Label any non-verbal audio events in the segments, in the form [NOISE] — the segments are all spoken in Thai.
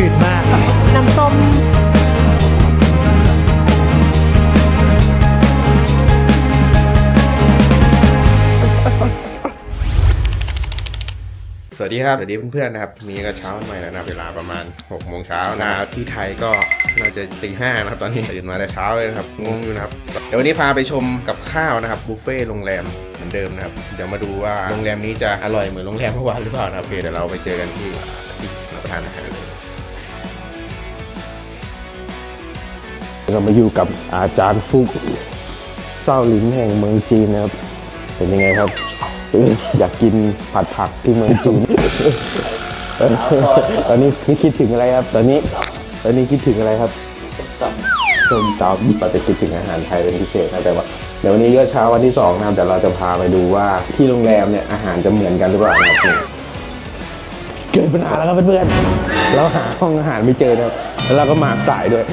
จืดมาก น้ำส้มสวัสดีครับ สวัสดีเพื่อนๆนะครับ มีก็เช้าใหม่แล้วนะ เวลาประมาณ6กโมงเช้านะที่ไทยก็น่าจะตีห้านะครับตอนนี้ตื่นมาแต่เช้าเลยนะครับงงอยู่นะครับ เดี๋ยววันนี้พาไปชมกับข้าวนะครับบุฟเฟ่ต์โรงแรมเหมือนเดิมนะครับ เดี๋ยวมาดูว่าโรงแรมนี้จะอร่อยเหมือนโรงแรมเมื่อวานหรือเปล่านะครับโอเคเดี๋ยวเราไปเจอกันที่ที่รับประทานอาหารเรามาอยู่กับอาจารย์ฟุกเศร้าหลินแห่งเมืองจีนนะครับ เป็นยังไงครับ อยากกินผัดผักที่เมืองจีน ตอนนี้นี่คิดถึงอะไรครับ ตอนนี้ ตอนนี้คิดถึงอะไรครับส้มตำปฏิคิดถึงอาหารไทยเป็นพิเศษนะแต่ว่าเดี๋ยววันนี้ก็เช้าวันที่สองนะครับเราจะพาไปดูว่าที่โรงแรมเนี่ยอาหารจะเหมือนกันหรือเปล่าครับเกิดปัญหาแล้วครับเพื่อนๆเราหาห้องอาหารไม่เจอนะครับแล้วเราก็มาสายด้วย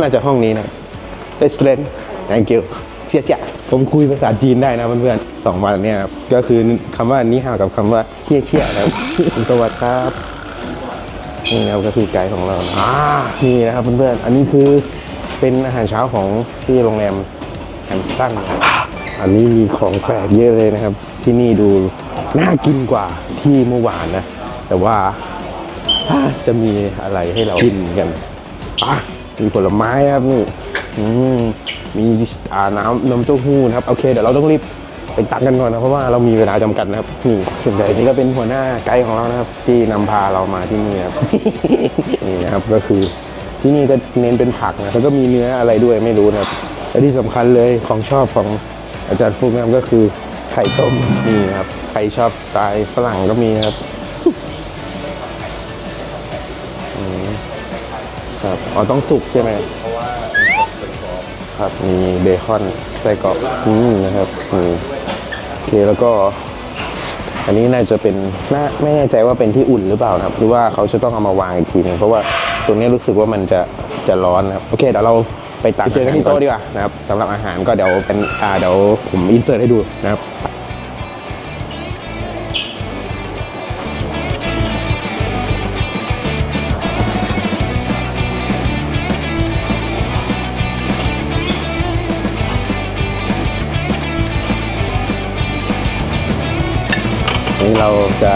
น่าจะห้องนี้นะ Excellent thank you เสียเสียผมคุยภาษาจีนได้นะเพื่อนๆสองวันเนี่ยครับก็คือคำว่านี้ห่าวกับคำว่าเขี้ยเขี้ยนะครับสวัสดีครับนี่นะครับก็คือไกด์ของเรานะอ่านี่นะครับเพื่อนๆอันนี้คือเป็นอาหารเช้าของที่โรงแรมแฮมสันอันนี้มีของแปลกเยอะเลยนะครับ ที่นี่ดูน่ากินกว่าที่เมื่อวานนะ แต่ว่าอ่าจะมีอะไรให้เรากินกันอะ มีผลไม้ครับนี่มีน้ำนมเต้าหู้นะครับโอเคเดี๋ยวเราต้องรีบไปตักกันก่อนนะเพราะว่าเรามีเวลาจำกัดนะครับนี่ส่วนใหญ่นี่ก็เป็นหัวหน้าไกด์ของเรานะครับ ที่นำพาเรามาที่นี่ครับนี่นะครับก็คือที่นี่ก็เน้นเป็นผักนะแล้วก็มีเนื้ออะไรด้วยไม่รู้นะครับและที่สำคัญเลยของชอบของอาจารย์ฟุกนะครับก็คือไข่ต้มนี่ครับใครชอบสไตล์ฝรั่งก็มีครับ ครับอ๋อต้องสุกใช่ไหมเพราะว่าครับมีเบคอนไส้กรอกอืมนะครับอืมโอเคแล้วก็ อันนี้น่าจะเป็นน่าไม่แน่ใจว่าเป็นที่อุ่นหรือเปล่านะครับหรือว่าเขาจะต้องเอามาวางอีกทีหนึงเพราะว่าตรงนี้รู้สึกว่ามันจะจะร้อนนะครับโอเคเดี๋ยวเราไปตักเจอกันที่โต๊ะดีกว่านะครับสำหรับอาหารก็เดี๋ยวเป็นอ่าเดี๋ยวผมอินเสิร์ตให้ดูนะครับ เราจะ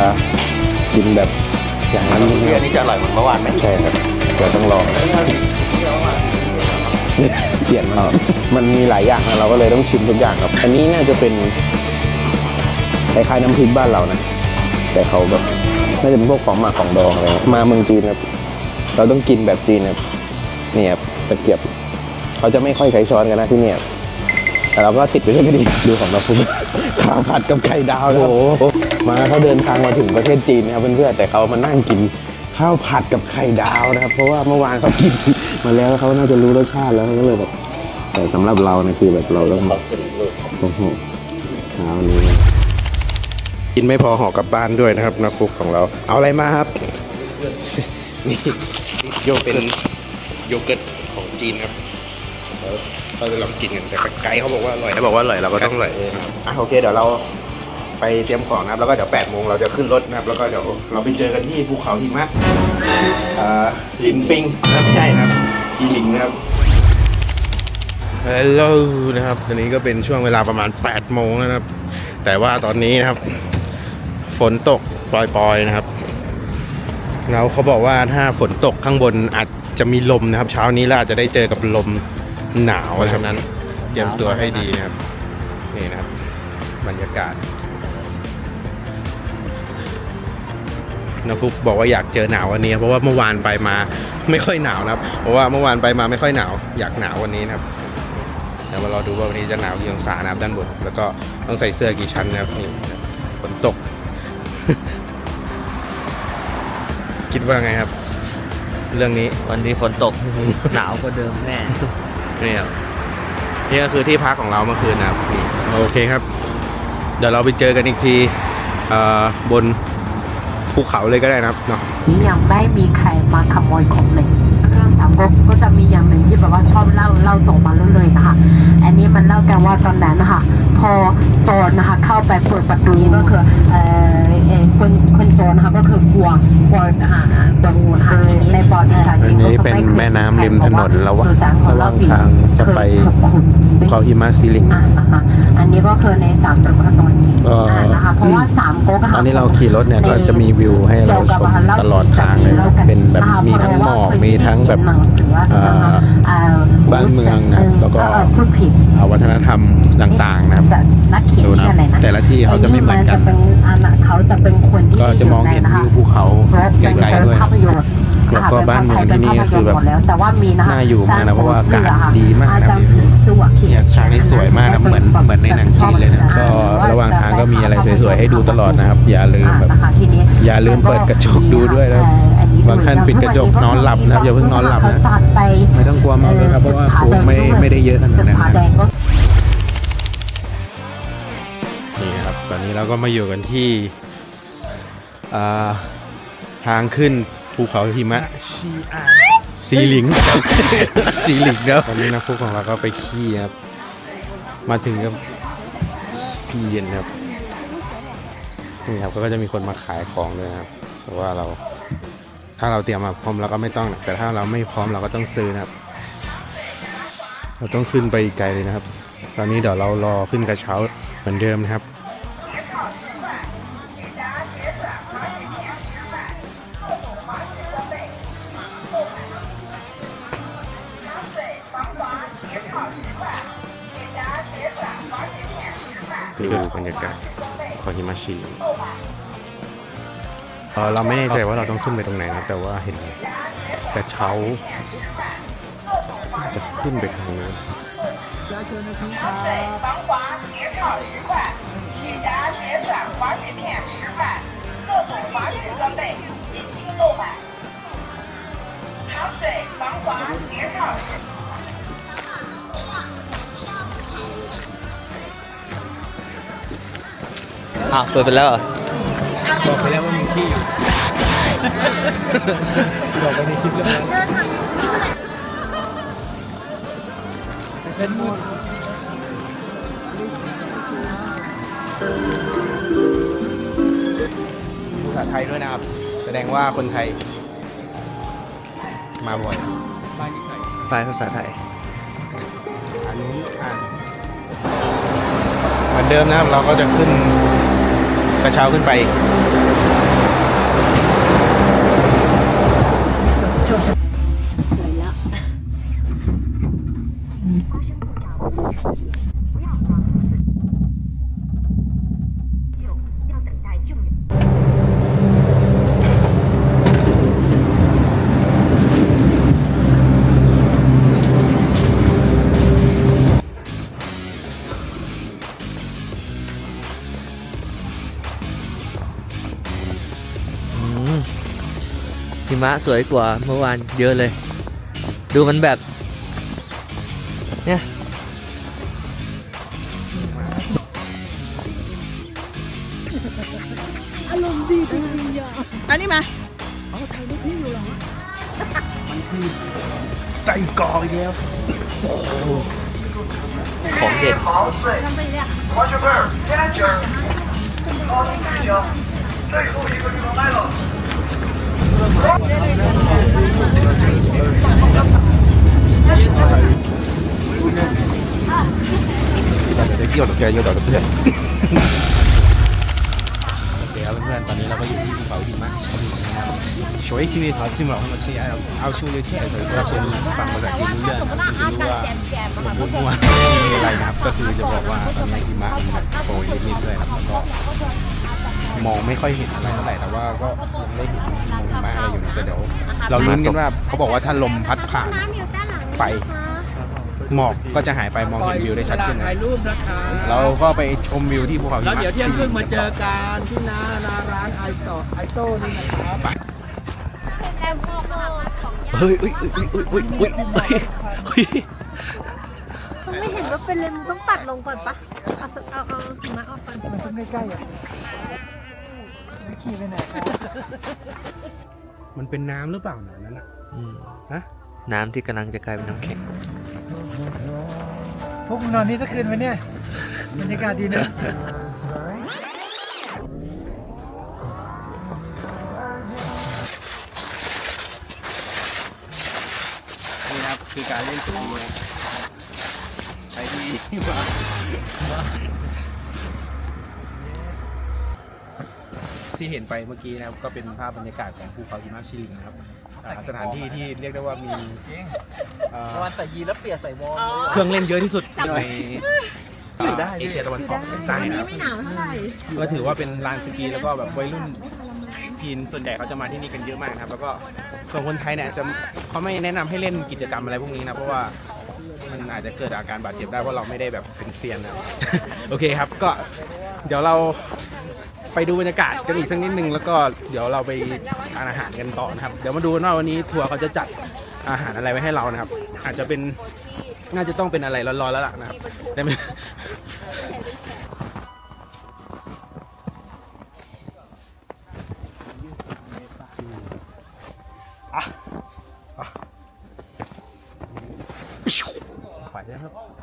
กินแบบอย่างนั้นเรียนนี้จะอร่อยเหมือนเมื่อวานไหมใช่ครับเราต้องลองนะเปลี่ยนมามันมีหลายอย่างนะเราก็เลยต้องชิมทุกอย่างครับอันนี้น่าจะเป็นคล้ายๆน้ำพริกบ้านเรานะ แต่เขาแบบน่าจะเป็นพวกของหมักของดองอะไรครับมาเมืองจีนครับ เราต้องกินแบบจีนครับนี่ครับตะเกียบเขาจะไม่ค่อยใช้ช้อนกันนะที่เนี่ยแต่เราก็ติดไปด้วยก็ดีดูของเราฟุ้งข้าวผัดกับไข่ดาวนะโอ้โห มาเขาเดินทางมาถึงประเทศจีนนะครับเพื่อนๆแต่เขามานั่งกินข้าวผัดกับไข่ดาวนะครับ เพราะว่าเมื่อวานเขากินมาแล้วเขาน่าจะรู้รสชาติแล้วเขาก็เลยแบบแต่สำหรับเราเนี่ยคือแบบเราต้องโอ้โหเช้านี้กินไม่พอห่อกลับบ้านด้วยนะครับนักฟุกของเรา เอาอะไรมาครับนี่โยเป็นโยเกิร์ตของจีนครับแล้วเราจะลองกินกันแต่ไกด์เขาบอกว่าอร่อยเขาบอกว่าอร่อยเราก็ต้องอร่อยอะโอเคเดี๋ยวเรา ไปเตรียมของนะครับ แล้วก็เดี๋ยว8โมงเราจะขึ้นรถนะครับ แล้วก็เดี๋ยวเราไปเจอกันที่ภูเขาหิมะอ่าสินปิงนะไม่ใช่นะครับอีหลิงนะครับ ฮัลโหลนะครับตอนนี้ก็เป็นช่วงเวลาประมาณ8โมงแล้วนะครับ แต่ว่าตอนนี้นะครับ ฝนตกปล่อยๆนะครับ แล้วเขาบอกว่าถ้าฝนตกข้างบนอาจจะมีลมนะครับ เช้านี้เราอาจจะได้เจอกับลมหนาวเพราะฉะนั้นเตรียมตัวให้ดีนะครับ นี่นะครับ บรรยากาศ นฟุกบอกว่าอยากเจอหนาววันนี้ เพราะว่าเมื่อวานไปมาไม่ค่อยหนาวนะครับ เพราะว่าเมื่อวานไปมาไม่ค่อยหนาว อยากหนาววันนี้นะครับเดี๋ยวมารอดูว่าวันนี้จะหนาวกี่องศานะครับด้านบน แล้วก็ต้องใส่เสื้อกี่ชั้นนะครับนี่ฝนตก คิดว่าไงครับ เรื่องนี้วันนี้ฝนตก หนาวกว่าเดิมแน่นี่ครับนี่ก็คือที่พักของเราเมื่อคืนนะครับนี่โอเคครับ เดี๋ยวเราไปเจอกันอีกทีเอ่อบน ภูเขาเลยก็ได้นะครับเนาะ นี่ยังไม่มีใครมาขโมยของเลย สามก๊กก็จะมีอย่างหนึ่งที่แบบว่าชอบเล่าเล่าต่อมาเรื่อยๆนะคะอันนี้มันเล่ากันว่าตอนนั้นนะคะพอโจรนะคะเข้าไปเปิดประตูก็คือเอ่อเอ่อคนคนโจรนะคะก็คือกวางกวางนะคะกวางงูนะคะในประวัติศาสตร์จริงอันนี้เป็นแม่น้ำริมถนนระหว่างสุสานของระหเราว่างปีทางจะไปเคยถูกขุดภูเขาหิมะซีลิงอ่านะคะอันนี้ก็คือในสามจังหวัดตอนนี้ก็อ่านะคะเพราะว่าสามก๊กะตค่ะอนนี้เราขี่รถเนี่ยก็จะมีวิวให้เราชมตลอดทางเลยนะครับเป็นแบบมีทั้งหมอกมีทั้งแบบเอ่อบ้านเมืองนะแล้วก็พูดผิดอ่าวัฒนธรรมต่างๆนะครับ จะนักเขียนดูนะชื่ออะไรนะแต่ละที่เขาจะไม่เหมือนกัน จะเป็นอันน่ะเขาจะเป็นคนที่ก็จะมองเห็นวิวภูเขาไกลๆด้วย ภาพยนตร์แล้วก็บ้านเมืองที่นี่ก็คือแบบหมดแล้วแต่ว่ามีนะคะน่าอยู่มากนะเพราะว่าอากาศดีมากนะ อาจารย์ถือสวกขีเนี่ยฉากนี้สวยมากครับเหมือนเหมือนในหนังจีนเลยนะก็ระหว่างทางก็มีอะไรสวยๆให้ดูตลอดนะครับ อย่าลืมแบบ นะคะทีนี้ อย่าลืมเปิดกระจกดูด้วยนะครับอัด้วย บางท่านปิดกระจกนอนหลับนะครับอย่าเพิ่งนอนหลับนะเขาจัดไปไม่ต้องกลัวมากเลยครับเพราะว่าครูไม่ไม่ได้เยอะขนาดนั้นผานะแดงก็นี่ครับตอนนี้เราก็มาอยู่กันที่อ่าทางขึ้นภูเขาหิมะซีหลิงซีหลิงครับตอนนี้นะพวกของเราก็ไปขี้ครับมาถึงก็ขี้เย็นครับนี่ครับก็จะมีคนมาขายของด้วยนะครับแต่ว่าเรา ถ้าเราเตรียมมาพร้อมเราก็ไม่ต้องนะแต่ถ้าเราไม่พร้อมเราก็ต้องซื้อนะครับเราต้องขึ้นไปอีกไกลเลยนะครับ ตอนนี้เดี๋ยวเรารอขึ้นกระเช้าเหมือนเดิมนะครับ ราไม่แน่ใจว่าเราต้องขึ้นไปตรงไหนนะ แต่ว่าเห็นแต่เช้าจะขึ้นไปทางนู้นอะเปิดไปแล้วบอกไปแล้วว่ามีที่อยู่ บอกไปในคลิปแล้วภาษาไทยด้วยนะครับ แสดงว่าคนไทย มาบ่อยบ้านอยู่ไหนป้ายภาษาไทย อันนี้อ่านเหมือนเดิมนะครับ เราก็จะขึ้นกระเช้าขึ้นไป มะสวยกว่าเมื่อวานเยอะเลย ดูมันแบบ เนี่ยอารมณ์ดีจริงๆอะอันนี้มาเอาไทยลูกนี่อยู่หรอมใส่กอกอีกแล้วของเด็ด เดี๋ยวเกี่ยวกับแกเกี่ยวกับเพื่อนโอเคครับเพื่อนๆตอนนี้เราก็อยู่ที่ภูเขาหิมะช่วยชีวิตเขาชิมหรอกมาชี้เอาเอาช่วยเลยที่ไหนก็เชิญฟังภาษาจีนรู้เรื่องนะครับจะรู้ว่าผมพูดมั่วไม่มีอะไรนะครับ ก็คือจะบอกว่าตอนนี้หิมะมันแบบโปรยนิดๆด้วยครับแล้วก็มองไม่ค่อยเห็นอะไรเท่าไหร่แต่ว่าก็ยังได้เห็น แต่เดี๋ยวเราลุ้นกันว่าเขาบอกว่าถ้าลมพัดผ่าน ไป หมอกก็จะหายไปมองเห็นวิวได้ชัดขึ้นนะเราก็ไปชมวิวที่ภูเขาหิแล้วมเดี๋ยวเที่ยงครึ่งมาเจอกันที่หน้าหน้าร้านไอโตไอโต้นี่นะครับแต่โมโมของยาเฮ้ยเฮ้ยเฮ้ยเฮ้ยเฮ้ยเฮ้ยเฮ้ยมันไม่เห็นว่าเป็นเลยมึงต้องปัดลงก่อนปะเอาสักเอาเอาหิมะออกก่อนมันต้องใกล้ๆอะไม่ขี่ไปไหนครับ มันเป็นน้ำหรือเปล่าหนานั้นอะอืนะน้ำที่กำลังจะกลายเป็นน้ำแข็ง พวกงนอนนี่สักคืนไหมเนี่ยบรรยากาศดีนะ นี่นะครับคือการเล่นสกีใช้ที่ ที่เห็นไปเมื่อกี้นะครับก็เป็นภาพบรรยากาศของภูเขาหิมะชิลิงนะครับอ่าสถานที่ที่เรียกได้ว่ามีเอ่อวันใส่ยีนแล้วเปลี่ยนใส่วอร์มเครื่องเล่นเยอะที่สุดในเอเชียตะวันออกเฉียงใต้นะครับ ไม่หนาวเท่าไหร่ ก็ถือว่าเป็นลานสกีแล้วก็แบบวัยรุ่นจีนส่วนใหญ่เขาจะมาที่นี่กันเยอะมากนะครับ แล้วก็ส่วนคนไทยเนี่ยจะเขาไม่แนะนำให้เล่นกิจกรรมอะไรพวกนี้นะเพราะว่ามันอาจจะเกิดอาการบาดเจ็บได้เพราะเราไม่ได้แบบเป็นเซียนนะครับ โอเคครับก็เดี๋ยวเรา ไปดูบรรยากาศกันอีกสักนิดนึงแล้วก็เดี๋ยวเราไปทานอาหารกันต่อนะครับ เดี๋ยวมาดูกันว่าวันนี้ทัวร์เขาจะจัดอาหารอะไรไว้ให้เรานะครับ อาจจะเป็นน่าจะต้องเป็นอะไรร้อนๆแล้วล่ะนะครับแต่ไม่ไปแล้วครับ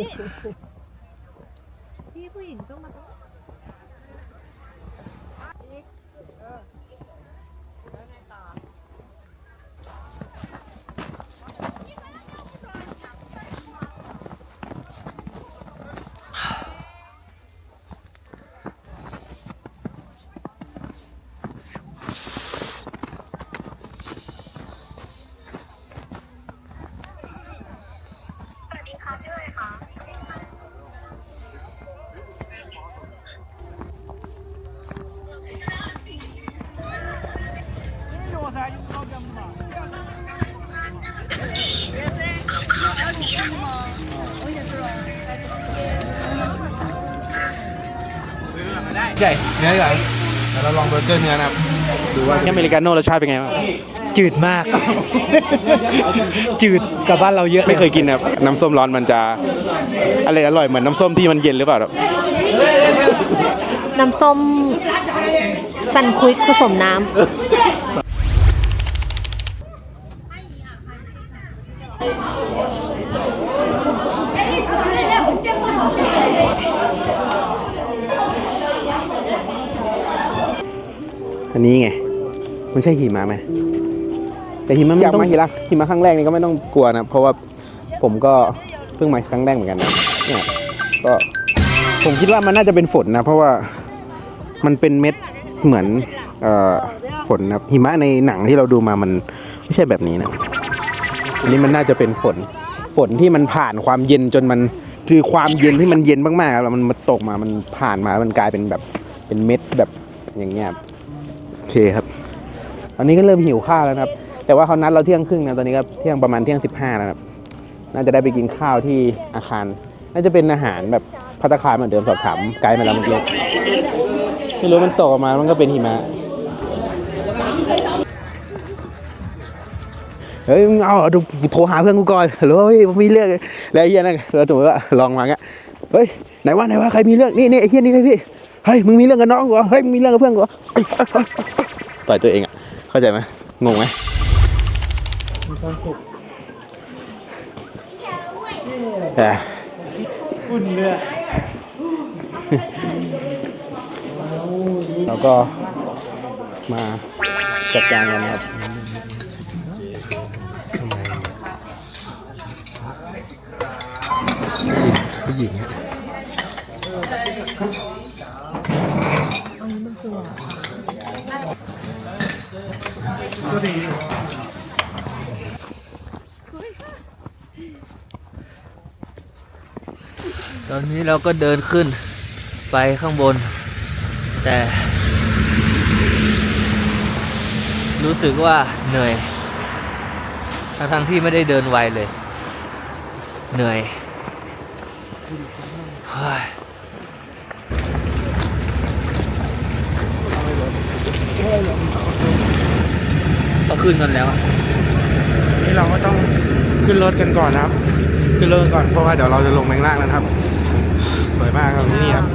it. [LAUGHS] ใหญ่เนื้อใหญ่แล้วเราลองเบอร์เกอร์เนื้อนะครับดูว่าอเมริกาโน่รสชาติเป็นไงบ้างจืดมาก จืดกับบ้านเราเยอะไม่เคยกินครับน้ำส้มร้อนมันจะอะไรอร่อยเหมือนน้ำส้มที่มันเย็นหรือเปล่าครับน้ำส้มซันควิกผสมน้ อันนี้ไง มันใช่หิมะไหมแต่หิมะมันต้องมาหิมะหิมะครั้งแรกนี่ก็ไม่ต้องกลัวนะ เพราะว่าผมก็เพิ่งมาครั้งแรกเหมือนกันนะเนี่ยก็ผมคิดว่ามันน่าจะเป็นฝนนะ เพราะว่ามันเป็นเม็ดเหมือนเอ่อฝนนะครับหิมะในหนังที่เราดูมามันไม่ใช่แบบนี้นะอันนี้มันน่าจะเป็นฝนฝนที่มันผ่านความเย็นจนมันคือความเย็นที่มันเย็นมากๆแล้วมันมาตกมามันผ่านมาแล้วมันกลายเป็นแบบเป็นเม็ดแบบอย่างเงี้ยโอ เคครับ ตอนนี้ก็เริ่มหิวข้าวแล้วนะครับ แต่ว่าเขานัดเราเที่ยงครึ่งนะตอนนี้ก็เที่ยงประมาณเที่ยงสิบห้าแล้วครับ น่าจะได้ไปกินข้าวที่อาคาร น่าจะเป็นอาหารแบบพัตคารเหมือนเดิมสอบถามไกด์มาแล้วเมื่อกี้ไม่รู้มันตกออกมามันก็เป็นหิมะ เฮ้ยมึงเอาเอาดูโทรหาเพื่อนกูก่อนเฮ้ยผมมีเรื่องแล้วไอ้เฮียนั่นเราสมมติว่าลองมาเงี้ยเฮ้ยไหนว่าไหนว่าใครมีเรื่องนี่นี่ไอ้เฮียนี่เลยพี่ เฮ้ยมึงมีเรื่องกับน้องกูเหรอเฮ้ยมึงมีเรื่องกับเพื่อนกูเหรอเฮ้ยเฮ้ยเฮ้ยต่อยตัวเองอะเข้าใจไหมงงไหมแต่อุ่นเลยแล้วก็มาจัดการกันนะครับผู้หญิงอะ ตอนนี้เราก็เดินขึ้นไปข้างบน แต่ รู้สึกว่าเหนื่อยทั้งทั้งที่ไม่ได้เดินไวเลย เหนื่อยเฮ้ย ขึ้นกันแล้ว นี่เราก็ต้องขึ้นรถกันก่อนนะครับ ขึ้นรถก่อนเพราะว่าเดี๋ยวเราจะลงแมงล่างนะครับ สวยมากครับนี่ครับ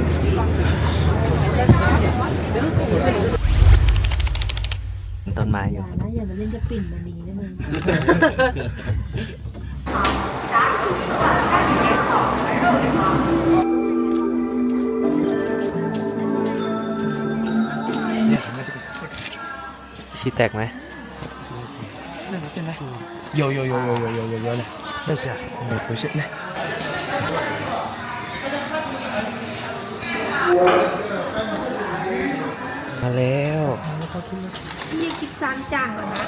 ต้นไม้อยู่นะอย่ามาเล่นจะปิ่นมันนี้นะมึงที่แตกไหม 有有有有有有有有嘞，那是啊，不是那。 มาแล้ว พี่ยังคิดซังจังอะนะ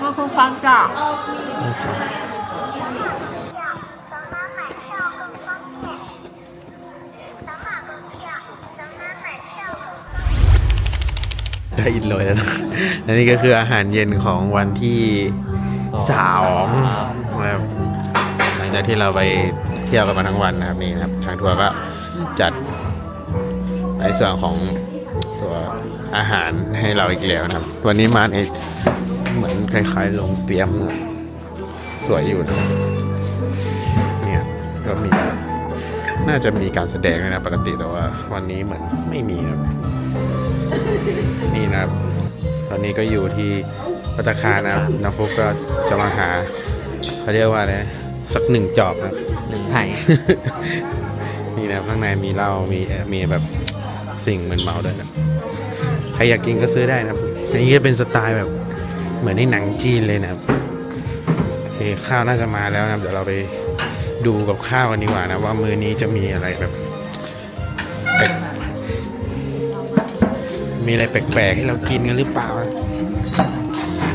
มันคือฟังจา กได้อินเลยแล้วนะและนี่ก็คืออาหารเย็นของวันที่สองนะครับหลังจากที่เราไปเที่ยวกันมาทั้งวันนะครับนี่นะครับทางทัวร์ก็จัดในส่วนของตัวอาหารให้เราอีกแล้วนะครับ วันนี้มาในเหมือนคล้ายๆโรงเตรียมนะครับสวยอยู่นะเนี่ยก็มี น่าจะมีการแสดงด้วยนะปกติแต่ว่า วันนี้เหมือนไม่มีครับ นี่นะครับ ตอนนี้ก็อยู่ที่ปัตตาคารนะครับน้องฟุกก็จะมาหาเขาเรียกว่าอะไรนะสักหนึ่งจอบนะครับ หนึ่งไผ่นี่นะครับข้างในมีเหล้ามีมีแบบสิ่งเหมือนเมาด้วยนะใครอยากกินก็ซื้อได้นะครับอันนี้ก็เป็นสไตล์แบบเหมือนในหนังจีนเลยนะครับโอเคข้าวน่าจะมาแล้วนะครับ เดี๋ยวเราไปดูกับข้าวกันดีกว่านะว่ามื้อนี้จะมีอะไรแบบ มีอะไรแปลกๆให้เรากินกันหรือเปล่านะ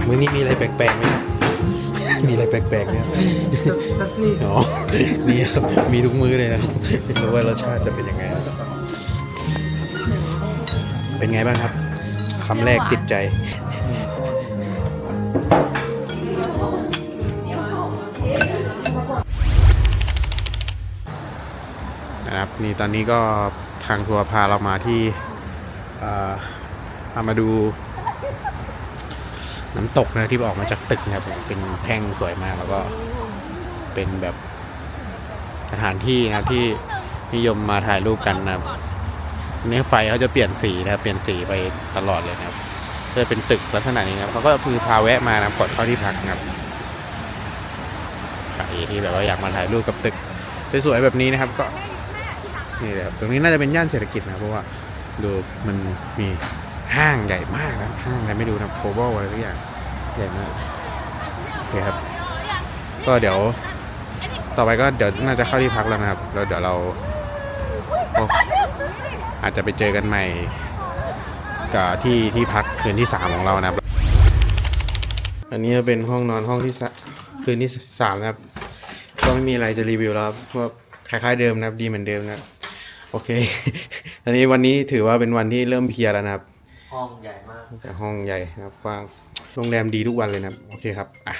มื้อนี้มีอะไรแปลกๆไหมครับมีอะไรแปลกๆเนี่ยอ๋อนี่ครับมีทุกมื้อเลยนะครับไม่รู้ว่ารสชาติจะเป็นยังไง เป็นไงบ้างครับคำแรกติดใจนะครับนี่ตอนนี้ก็ทางทัวร์พาเรามาที่เอ่อพามาดูน้ำตกนะที่ออกมาจากตึกนะครับเป็นแท่งสวยมากแล้วก็เป็นแบบสถานที่นะที่นิยมมาถ่ายรูปกันนะครับนี่ไฟเขาจะเปลี่ยนสีนะครับเปลี่ยนสีไปตลอดเลยนะครับจะเป็นตึกลักษณะนี้นะครับเขาก็คือพาแวะมานะก่อนเข้าที่พักนะครับใครที่แบบว่าอยากมาถ่ายรูปกับตึกสวยๆแบบนี้นะครับ ก็นี่แหละตรงนี้น่าจะเป็นย่านเศรษฐกิจนะเพราะว่าดูมันมี ห้างใหญ่มากนะห้างอะไรไม่ดูนะโคบอลอะไรทุกอย่างใหญ่มากโอเคครับ ก็เดี๋ยวต่อไปก็เดี๋ยวน่าจะเข้าที่พักแล้วนะครับแล้วเดี๋ยวเราอาจจะไปเจอกันใหม่กับที่ที่พักคืนที่สามของเรานะครับ อันนี้เป็นห้องนอนห้องที่สคืนที่สามนะครับ ก็ไม่มีอะไรจะรีวิวแล้วครับเพราะว่าคล้ายๆเดิมนะครับ ดีเหมือนเดิมนะครับ โอเค อันนี้วันนี้ถือว่าเป็นวันที่เริ่มเพียแล้วนะครับ ห้องใหญ่มาก แต่ห้องใหญ่นะครับกว้างโรงแรมดีทุกวันเลยนะครับ โอเคครับอะ